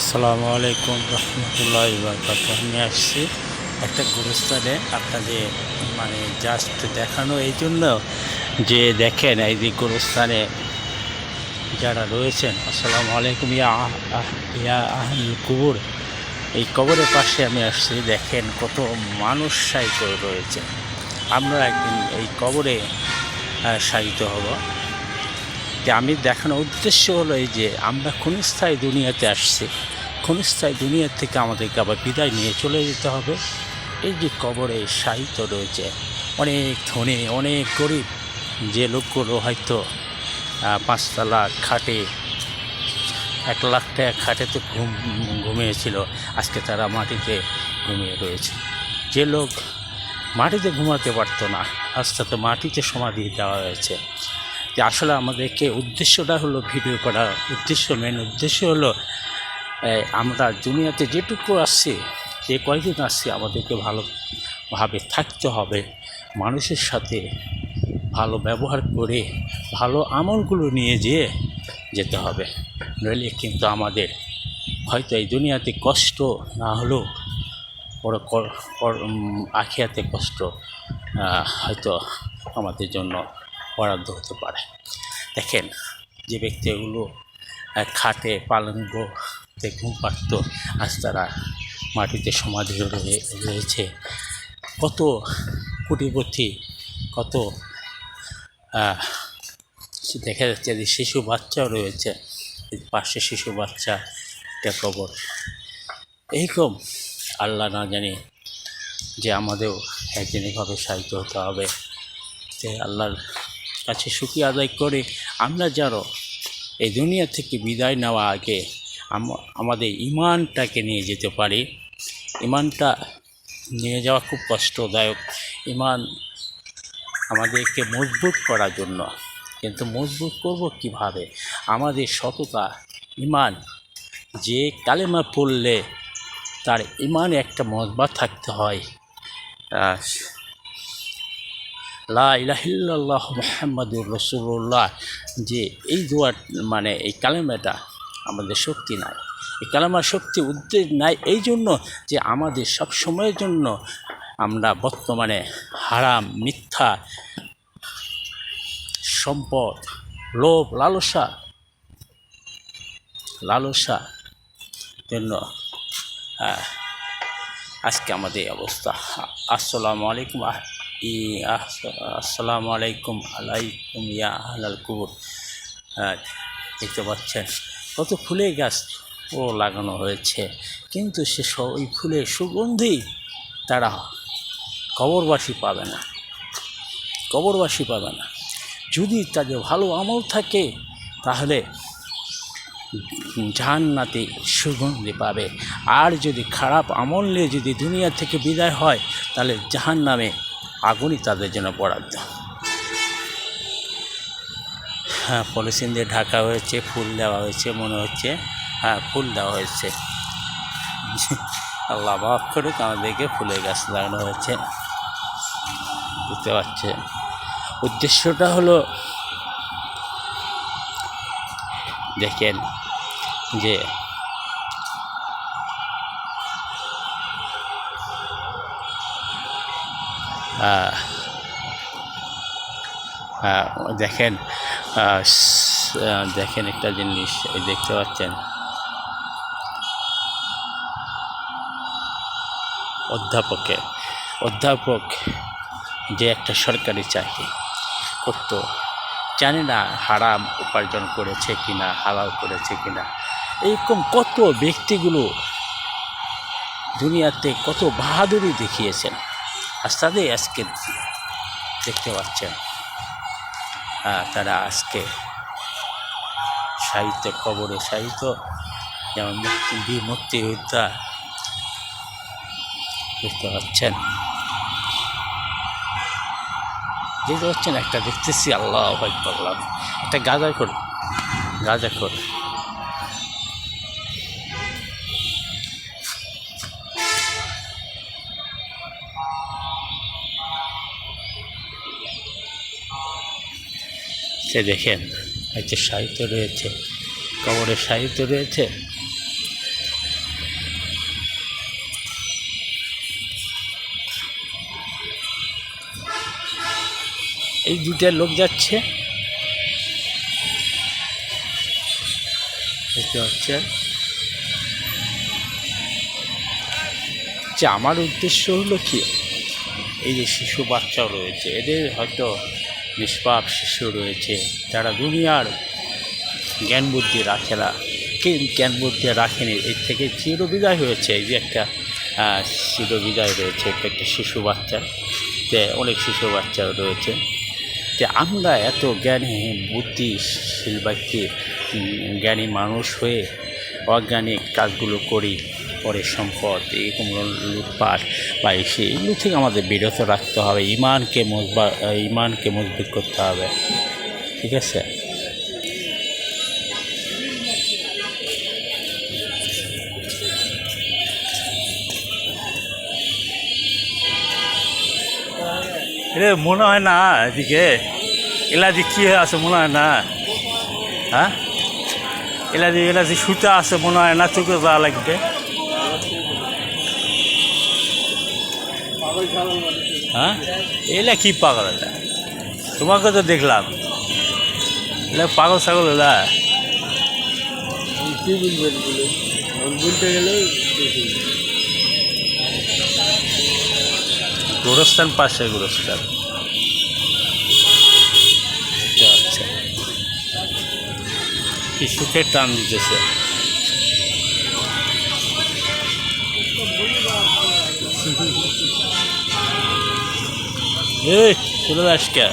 আসসালামু আলাইকুম রহমতুল্লাহ বরকাত আমি আসছি একটা গুরুস্থানে আপনাদের মানে জাস্ট দেখানো এই জন্য যে দেখেন এই যে গুরুস্থানে যারা রয়েছেন, আসসালামু আলাইকুম ইয়া ইয়া আহল কুবুর। এই কবরের পাশে আমি আসছি, দেখেন কত মানুষ করে রয়েছে। আমরা একদিন এই কবরে শায়িত হব। যে আমি দেখানোর উদ্দেশ্য হলো এই যে আমরা ক্ষণস্থায়ী দুনিয়াতে আসছি। ক্ষণস্থায়ী দুনিয়ার থেকে আমাদেরকে আবার বিদায় নিয়ে চলে যেতে হবে। এই যে কবরে সাহিত্য রয়েছে অনেক ধনী, অনেক গরিব, যে লোকগুলো হয়তো পাঁচতলা খাটে, এক লাখ টাকা খাটেতে ঘুম, ঘুমিয়েছিল। আজকে তারা মাটিতে ঘুমিয়ে রয়েছে। যে লোক মাটিতে ঘুমাতে পারতো না, আজ তাতে মাটিতে সমাধি দেওয়া হয়েছে। যে আসলে আমাদেরকে উদ্দেশ্যটা হলো ভিডিও করা, উদ্দেশ্য মেন উদ্দেশ্য হলো আমরা দুনিয়াতে যেটুকু আসছি যে কয়দিন আসছি আমাদেরকে ভালোভাবে থাকতে হবে, মানুষের সাথে ভালো ব্যবহার করে, ভালো আমলগুলো নিয়ে যেয়ে যেতে হবে। নইলে কিন্তু আমাদের হয়তো এই দুনিয়াতে কষ্ট না হলেও বড় আখিয়াতে কষ্ট হয়তো আমাদের জন্য বরাদ্দ হতে পারে। দেখেন, যে ব্যক্তি এগুলো খাটে পালঙ্গতে ঘুম পারত আজ তারা মাটিতে সমাধি রয়ে- রয়েছে। কত কোটিপতি, কত দেখা যাচ্ছে যে শিশু বাচ্চাও রয়েছে। পাশে শিশু বাচ্চা, একটা কবর। এইরকম আল্লাহ না জানি যে আমাদেরও একদিন এভাবে সাহিত্য হতে হবে। যে আল্লাহর কাছে সুখী আদায় করে আমরা যারও এই দুনিয়া থেকে বিদায় নেওয়া আগে আম- আমাদের ইমানটাকে নিয়ে যেতে পারি। ইমানটা নিয়ে যাওয়া খুব কষ্টদায়ক। ইমান আমাদেরকে মজবুত করার জন্য। কিন্তু মজবুত করব কীভাবে? আমাদের সততা, ইমান, যে কালেমা পড়লে তার ইমান একটা মজবা থাকতে হয়। আহ, লা ইলাহিল্লাহ মোহাম্মদুর রসুল্লাহ যে এই দোয়ার মানে এই কালেমাটা আমাদের শক্তি নাই। এই কালেমার শক্তি উদ্বেগ নাই এই জন্য যে আমাদের সব সময়ের জন্য আমরা বর্তমানে হারাম মিথ্যা সম্পদ লোভ লালসা লালসা জন্য আহ, আজকে আমাদের অবস্থা। আসসালামু আলাইকুম আসসালামু আলাইকুম আলাইকুম ইয়া আহলাল কুবুর। হ্যাঁ দেখতে পাচ্ছেন, কত ফুলের গাছ ও লাগানো হয়েছে। কিন্তু সে ওই ফুলের সুগন্ধি তারা কবরবাসী পাবে না। কবরবাসী পাবে না। যদি তাদের ভালো আমল থাকে, তাহলে জাহান্নাতে সুগন্ধি পাবে। আর যদি খারাপ আমল নিয়ে যদি দুনিয়া থেকে বিদায় হয়, তাহলে জাহান নামে আগুনই তাদের জন্য বরাদ্দ। হ্যাঁ পলিথিন দিয়ে ঢাকা হয়েছে, ফুল দেওয়া হয়েছে, মনে হচ্ছে হ্যাঁ ফুল দেওয়া হয়েছে। আল্লাহ মাফ করুক, আমাদেরকে ফুলের গাছ লাগানো হয়েছে। বুঝতে পারছে? উদ্দেশ্যটা হলো, দেখেন যে দেখেন দেখেন একটা জিনিস দেখতে পাচ্ছেন? অধ্যাপকে, অধ্যাপক যে একটা সরকারি চাকরি করতো, জানি না হারাম উপার্জন করেছে কিনা, হালাল করেছে কিনা। এরকম কত ব্যক্তিগুলো দুনিয়াতে কত বাহাদুরি দেখিয়েছেন। তাদের আজকে দেখতে পাচ্ছেন। তারা আজকে সাহিত্য কবরে সাহিত্য, যেমন মুক্তি বীর মুক্তিযোদ্ধা বুঝতে পারছেন দেখতে পাচ্ছেন একটা, দেখতেছি আল্লাহ করলাম একটা গাজা কর গাজা কর এসে দেখেন হয়তো সাহিত্য রয়েছে কবরের সাহিত্য রয়েছে। এই দুটা লোক যাচ্ছে। যে আমার উদ্দেশ্য হলো কি? এই যে শিশু বাচ্চাও রয়েছে, এদের হয়তো নিষ্পাপ শিশু রয়েছে। যারা দুনিয়ার জ্ঞান বুদ্ধি রাখে না। কে জ্ঞান বুদ্ধি রাখেনি? এর থেকে চিরবিদায় হয়েছে। এই যে একটা চিরবিদায় রয়েছে একটা শিশু বাচ্চা। যে অনেক শিশু বাচ্চা রয়েছে। যে আমরা এত জ্ঞানী, বুদ্ধিশীল ব্যক্তি জ্ঞানী মানুষ হয়ে অজ্ঞানিক কাজগুলো করি। পরে সম্পদ এরকম লুটপাট বা এসে এগুলো থেকে আমাদের বিরত রাখতে হবে, ইমানকে মজবা, ইমানকে মজবুত করতে হবে, ঠিক আছে? মনে হয় না এদিকে? এলাদি কী হয়ে আছে, মনে হয় না? হ্যাঁ? এলাদি যে এলা সুতা আছে, মনে হয় না, চোখে যা লাগবে। হ্যাঁ? এলা কি পাগল এলা? তোমাকে তো দেখলাম। এলা পাগল ছাগল এলা? কি বলবেন বলে বলতে গেলে গোরস্থান পাশে গোরস্থান। আচ্ছা কি সুখে টান দিতেছে। এই চলে যাস কে